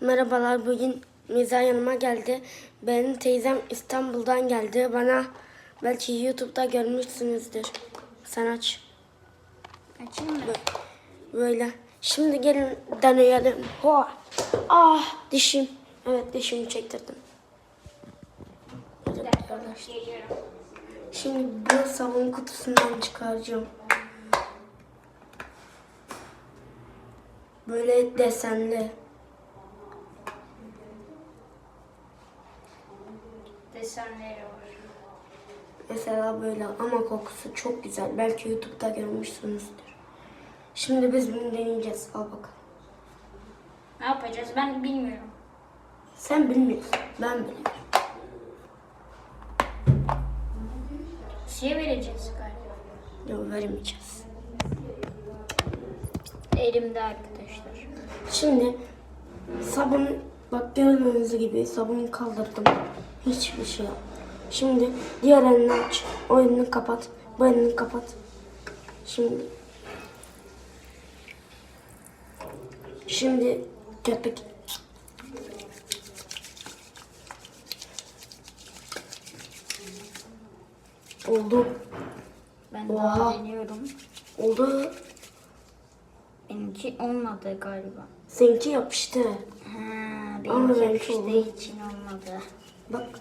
Merhabalar bugün Miza yanıma geldi. Benim teyzem İstanbul'dan geldi. Bana belki YouTube'da görmüşsünüzdür. Sen aç. Açayım mı? Böyle. Şimdi gelin deneyelim. Ho. Ah dişim. Evet dişimi çektirdim. Şimdi bu sabun kutusundan çıkaracağım. Böyle desenli. Desenleri var. Mesela böyle ama kokusu çok güzel. Belki YouTube'da görmüşsünüzdür. Şimdi biz bunu deneyeceğiz. Al bakalım. Ne yapacağız ben bilmiyorum. Sen bilmiyorsun. Ben biliyorum. Suya vereceğiz galiba. Yok vermeyeceğiz. Elimde arkadaşlar. Şimdi sabun bak gördüğünüz gibi sabunu kaldırdım. Hiçbir şey yok. Şimdi diğer elini aç. O elini kapat. Bu elini kapat. Şimdi Şimdi köpük. Oldu. Ben Oha. daha deniyorum. Oldu. Benimki olmadı galiba. Seninki yapıştı. Ha, Benimki oldu. için olmadı. Bak.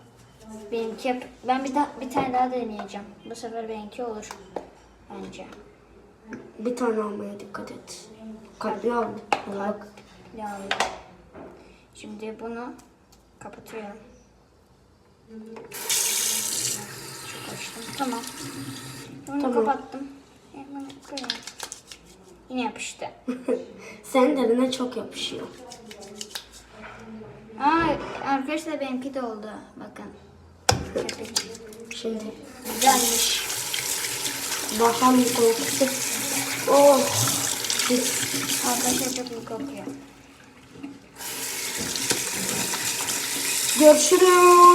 Benimki yap ben bir, daha, bir tane daha deneyeceğim. Bu sefer benimki olur. Bence. Bir tane almaya dikkat et. Kalpli al. Bak. Şimdi bunu kapatıyorum. Çok açtım. Tamam. Bunu Tamam. kapattım. Yine yapıştı. Senin eline çok yapışıyor. Aa, arkadaşlar benimki de oldu. Bakın. Şimdi Güzelmiş. bakalım kokusu. Oh. Arkadaşlar çok iyi kokuyor. Görüşürüz.